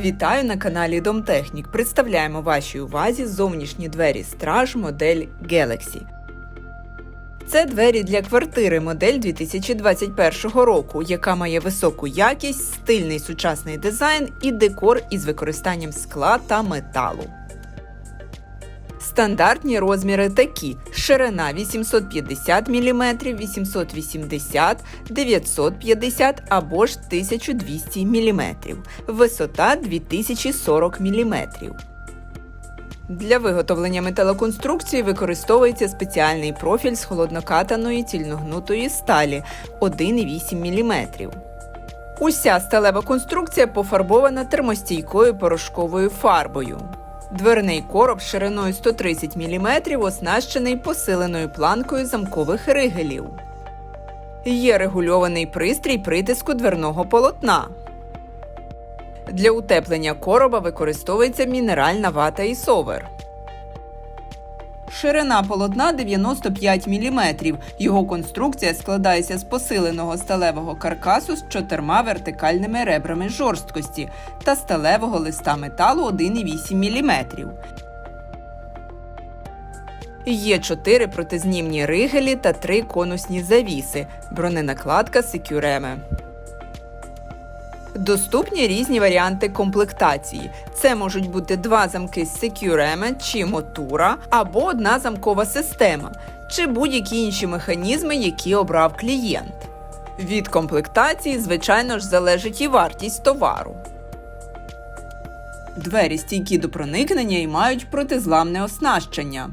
Вітаю на каналі Домтехнік. Представляємо вашій увазі зовнішні двері страж модель Galaxy. Це двері для квартири модель 2021 року, яка має високу якість, стильний сучасний дизайн і декор із використанням скла та металу. Стандартні розміри такі: ширина 850 мм, 880, 950 або ж 1200 мм, висота 2040 мм. Для виготовлення металоконструкції використовується спеціальний профіль з холоднокатаної цільногнутої сталі 1,8 мм. Уся сталева конструкція пофарбована термостійкою порошковою фарбою. Дверний короб шириною 130 мм оснащений посиленою планкою замкових ригелів. Є регульований пристрій притиску дверного полотна. Для утеплення короба використовується мінеральна вата і совер. Ширина полотна 95 мм. Його конструкція складається з посиленого сталевого каркасу з чотирма вертикальними ребрами жорсткості та сталевого листа металу 1,8 мм. Є чотири протизнімні ригелі та три конусні завіси, броненакладка Секюреме. Доступні різні варіанти комплектації. Це можуть бути два замки з Secureme чи Мотура, або одна замкова система, чи будь-які інші механізми, які обрав клієнт. Від комплектації, звичайно ж, залежить і вартість товару. Двері стійкі до проникнення і мають протизламне оснащення.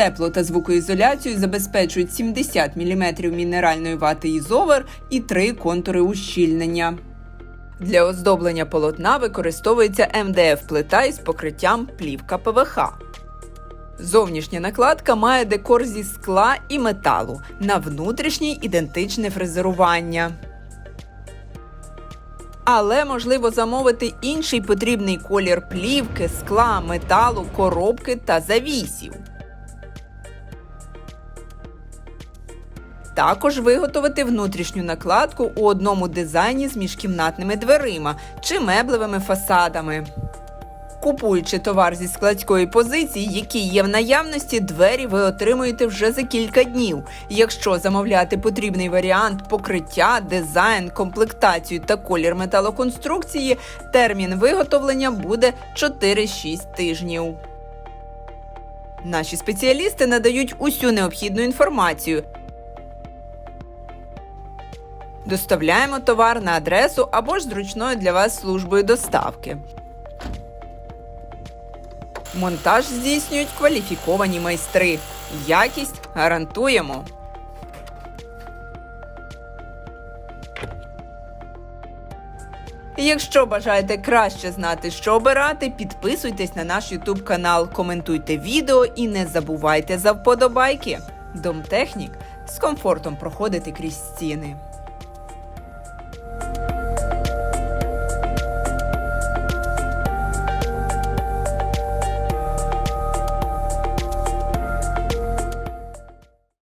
Тепло та звукоізоляцію забезпечують 70 мм мінеральної вати ізовер і три контури ущільнення. Для оздоблення полотна використовується МДФ-плита із покриттям плівка ПВХ. Зовнішня накладка має декор зі скла і металу. На внутрішній ідентичне фрезерування. Але можливо замовити інший потрібний колір плівки, скла, металу, коробки та завісів. Також виготовити внутрішню накладку у одному дизайні з міжкімнатними дверима чи меблевими фасадами. Купуючи товар зі складської позиції, який є в наявності, двері ви отримуєте вже за кілька днів. Якщо замовляти потрібний варіант покриття, дизайн, комплектацію та колір металоконструкції, термін виготовлення буде 4-6 тижнів. Наші спеціалісти надають усю необхідну інформацію. Доставляємо товар на адресу або ж зручною для вас службою доставки. Монтаж здійснюють кваліфіковані майстри. Якість гарантуємо. Якщо бажаєте краще знати, що обирати, підписуйтесь на наш YouTube канал, коментуйте відео і не забувайте за вподобайки. Домтехнік з комфортом проходити крізь стіни.